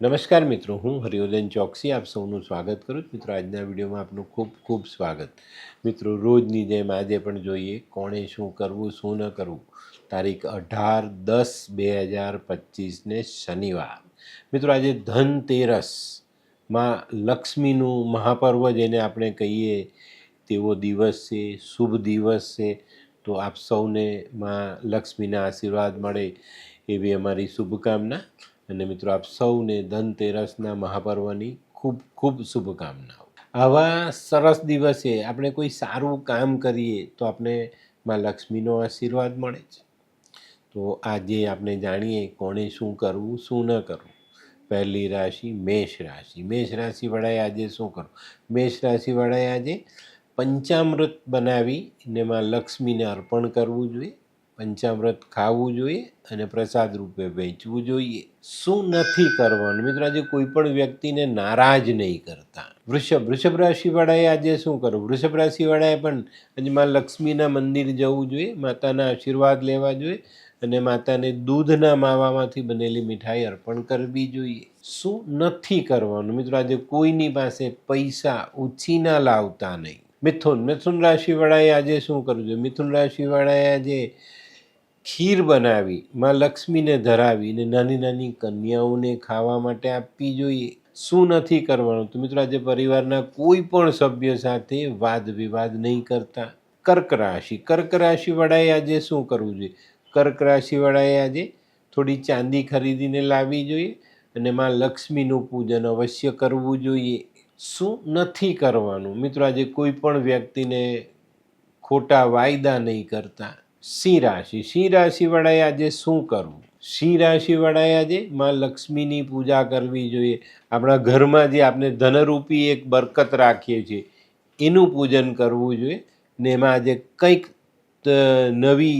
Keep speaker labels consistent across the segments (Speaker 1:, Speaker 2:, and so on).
Speaker 1: નમસ્કાર મિત્રો, હું હરિવર્ધન ચોકસી આપ સૌનું સ્વાગત કરું છું. મિત્રો, આજના વિડીયોમાં આપનું ખૂબ ખૂબ સ્વાગત. મિત્રો, રોજની જેમ આજે પણ જોઈએ કોણે શું કરવું, શું ન કરવું. તારીખ અઢાર દસ બે હજાર પચીસને શનિવાર. મિત્રો, આજે ધનતેરસમાં લક્ષ્મીનું મહાપર્વ જેને આપણે કહીએ, તેવો દિવસ છે, શુભ દિવસ છે. તો આપ સૌને માં લક્ષ્મીના આશીર્વાદ મળે એવી અમારી શુભકામના. અને મિત્રો, આપ સૌને ધનતેરસના મહાપર્વની ખૂબ ખૂબ શુભકામનાઓ. આવા સરસ દિવસે આપણે કોઈ સારું કામ કરીએ તો આપણે માં લક્ષ્મીનો આશીર્વાદ મળે છે. તો આજે આપણે જાણીએ કોણે શું કરવું, શું ન કરવું. પહેલી રાશિ મેષ રાશિ. મેષ રાશિવાળાએ આજે શું કરવું? મેષ રાશિવાળાએ આજે પંચામૃત બનાવી ને માં લક્ષ્મીને અર્પણ કરવું જોઈએ. પંચામૃત ખાવું જોઈએ અને પ્રસાદ રૂપે વહેંચવું જોઈએ. શું નથી કરવાનું? મિત્રો, આજે કોઈ પણ વ્યક્તિને નારાજ નહીં કરતા. વૃષભ વૃષભ રાશિવાળાએ આજે શું કરવું? વૃષભ રાશિવાળાએ પણ આજે માં લક્ષ્મીના મંદિર જવું જોઈએ, માતાના આશીર્વાદ લેવા જોઈએ અને માતાને દૂધના માવામાંથી બનેલી મીઠાઈ અર્પણ કરવી જોઈએ. શું નથી કરવાનું? મિત્રો, આજે કોઈની પાસે પૈસા ઉછીના લાવતા નહીં. મિથુન મિથુન રાશિવાળાએ આજે શું કરવું જોઈએ? મિથુન રાશિવાળાએ આજે ખીર બનાવી, માં લક્ષ્મીને ધરાવીને નાની નાની કન્યાઓને ખાવા માટે આપવી જોઈએ. શું નથી કરવાનું? તો મિત્રો, આજે પરિવારના કોઈ પણ સભ્ય સાથે વાદ વિવાદ નહીં કરતા. કર્ક રાશિ, કર્ક રાશિવાળાએ આજે શું કરવું જોઈએ? કર્ક રાશિવાળાએ આજે થોડી ચાંદી ખરીદીને લાવવી જોઈએ અને માં લક્ષ્મીનું પૂજન અવશ્ય કરવું જોઈએ. શું નથી કરવાનું? મિત્રો, આજે કોઈ પણ વ્યક્તિને ખોટા વાયદા નહીં કરતા. સિંહ રાશિ. સિંહ રાશિવાળાએ આજે શું કરવું? સિંહ રાશિવાળાએ આજે માં લક્ષ્મીની પૂજા કરવી જોઈએ. આપણા ઘરમાં જે આપણે ધનરૂપી એક બરકત રાખીએ છીએ, એનું પૂજન કરવું જોઈએ. ને એમાં આજે કંઈક નવી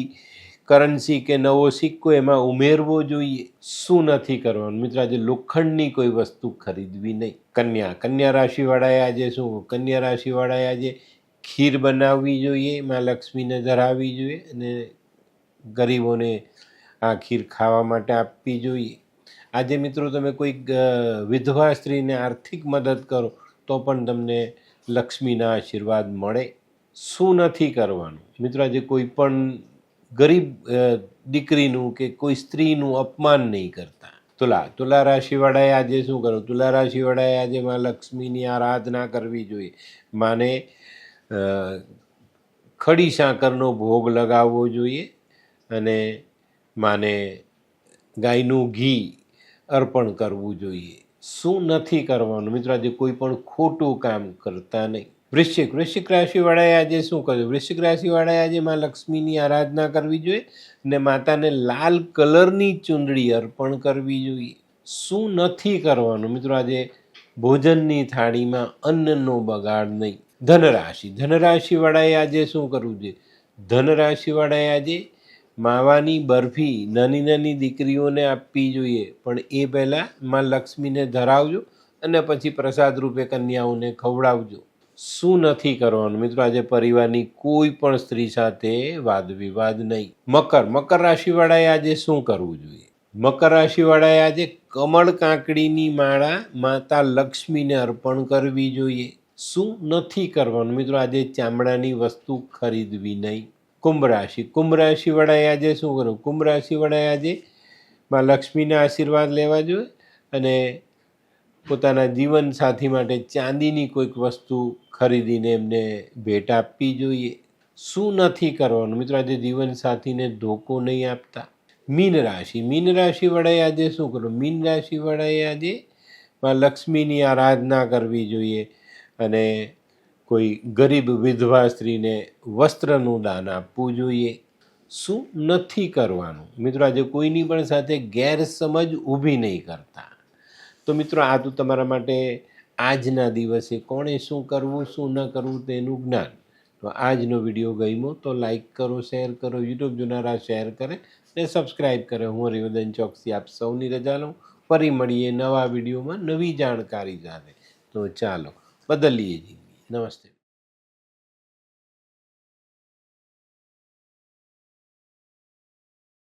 Speaker 1: કરન્સી કે નવો સિક્કો એમાં ઉમેરવો જોઈએ. શું નથી કરવાનું? મિત્રો, આજે લોખંડની કોઈ વસ્તુ ખરીદવી નહીં. કન્યા. કન્યા રાશિવાળાએ આજે શું? કન્યા રાશિવાળાએ આજે ખીર બનાવવી જોઈએ, માં લક્ષ્મીને ધરાવવી જોઈએ અને ગરીબોને આ ખીર ખાવા માટે આપવી જોઈએ. આજે મિત્રો તમે કોઈક વિધવા સ્ત્રીને આર્થિક મદદ કરો, તો પણ તમને લક્ષ્મીના આશીર્વાદ મળે. શું નથી કરવાનું? મિત્રો આજે કોઈ પણ ગરીબ દીકરીનું કે કોઈ સ્ત્રીનું અપમાન નહીં કરતા. તુલા તુલા રાશિવાળાએ આજે શું કરવું તુલા રાશિવાળાએ આજે માં લક્ષ્મીની આરાધના કરવી જોઈએ. માને ખડી સાકરનો ભોગ લગાવવો જોઈએ અને માને ગાયનું ઘી અર્પણ કરવું જોઈએ. શું નથી કરવાનું? મિત્રો, આજે કોઈ પણ ખોટું કામ કરતા નહીં. વૃશ્ચિક વૃશ્ચિક રાશિવાળાએ આજે શું કર્યું? વૃશ્ચિક રાશિવાળાએ આજે માં લક્ષ્મીની આરાધના કરવી જોઈએ અને માતાને લાલ કલરની ચૂંદડી અર્પણ કરવી જોઈએ. શું નથી કરવાનું? મિત્રો, આજે ભોજનની થાળીમાં અન્નનો બગાડ નહીં. ધનરાશિ. ધનરાશિવાળાએ આજે શું કરવું જોઈએ? ધનરાશિવાળાએ આજે માવાની બરફી નાની નાની દીકરીઓને આપવી જોઈએ. પણ એ પહેલાં માં લક્ષ્મીને ધરાવજો અને પછી પ્રસાદ રૂપે કન્યાઓને ખવડાવજો. શું નથી કરવાનું? મિત્રો, આજે પરિવારની કોઈ પણ સ્ત્રી સાથે વાદ વિવાદ નહીં. મકર. મકર રાશિવાળાએ આજે શું કરવું જોઈએ? મકર રાશિવાળાએ આજે કમળ કાંકડીની માળા માતા લક્ષ્મીને અર્પણ કરવી જોઈએ. શું નથી કરવાનું? મિત્રો, આજે ચામડાની વસ્તુ ખરીદવી નહીં. કુંભ રાશિ. કુંભ રાશિ વડાએ આજે શું કરવું કુંભ રાશિ વડાએ આજે માં લક્ષ્મીના આશીર્વાદ લેવા જોઈએ અને પોતાના જીવન સાથી માટે ચાંદીની કોઈક વસ્તુ ખરીદીને એમને ભેટ આપવી જોઈએ. શું નથી કરવાનું? મિત્રો, આજે જીવનસાથીને ધોકો નહીં આપતા. મીન રાશિ. મીન રાશિ વડાએ આજે શું કરવું મીન રાશિ વડાએ આજે માં લક્ષ્મીની આરાધના કરવી જોઈએ. અને કોઈ ગરીબ વિધવા સ્ત્રીને વસ્ત્રનું દાન આપવું જોઈએ. શું નથી કરવાનું? મિત્રો, આજે કોઈની પણ સાથે ગેરસમજ ઊભી નહીં કરતા. તો મિત્રો, આ તો તમારા માટે આજના દિવસે કોણે શું કરવું, શું ન કરવું તેનું જ્ઞાન. તો આજનો વીડિયો ગમ્યો તો લાઈક કરો, શેર કરો, યુટ્યુબ જોનારા શેર કરે ને સબસ્ક્રાઈબ કરે. હું હરિવર્ધન ચોકસી આપ સૌની રજા લઉં. ફરી મળીએ નવા વિડીયોમાં નવી જાણકારી સાથે. તો ચાલો. बदल लीजिए जी नमस्ते